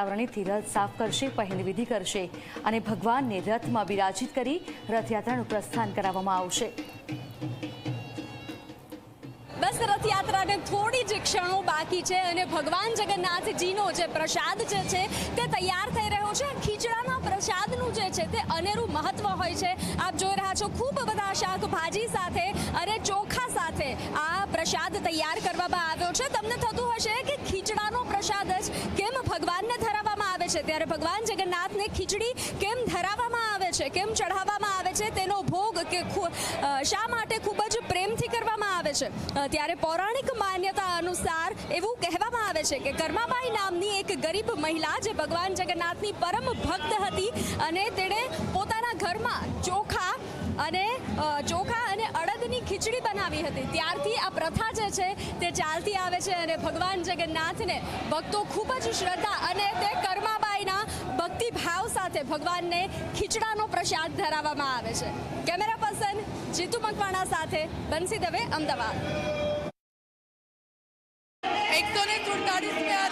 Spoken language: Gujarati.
આવરણીથી રથ સાફ કરશે પહેલવિધિ કરશે અને ભગવાનને રથમાં બિરાજિત કરી રથયાત્રાનું પ્રસ્થાન કરાવવામાં આવશે. બસ રથયાત્રાને થોડી જ ક્ષણો બાકી છે અને ભગવાન જગન્નાથજીનો જે પ્રસાદ જે છે તે તૈયાર થઈ રહ્યો છે. ખીચડામાં પ્રસાદનું જે છે તે અનેરું મહત્વ હોય છે. આપ જોઈ રહ્યા છો ખૂબ બધા શાકભાજી સાથે અને ચોખા સાથે આ પ્રસાદ તૈયાર કરવામાં આવ્યો છે. તમને થતું હશે કે છે. ત્યારે ભગવાન જગન્નાથને ખીચડી કેમ ધરાવવામાં આવે છે? કેમ ચઢાવવામાં આવે છે? તેનો ભોગ કે શા માટે ખૂબ જ પ્રેમથી કરવામાં આવે છે? ત્યારે પૌરાણિક માન્યતા અનુસાર એવું કહેવામાં આવે છે કે કર્માબાઈ નામની એક ગરીબ મહિલા જે ભગવાન જગન્નાથની પરમ ભક્ત હતી અને તેણે પોતાના ઘરમાં ચોખા અને ચોખા અને અડદની ખીચડી બનાવી હતી. ત્યારથી આ પ્રથા જે છે તે ચાલતી આવે છે અને ભગવાન જગન્નાથને ભક્તો ખૂબ જ શ્રદ્ધા અને તે સાથે ભગવાનને ખીચડાનો પ્રસાદ ધરાવવામાં આવે છે. કેમેરા પર્સન જીતુ મકવાણા સાથે બંસી દવે અમદાવાદ. એકસો ને સુડતાલીસમી આ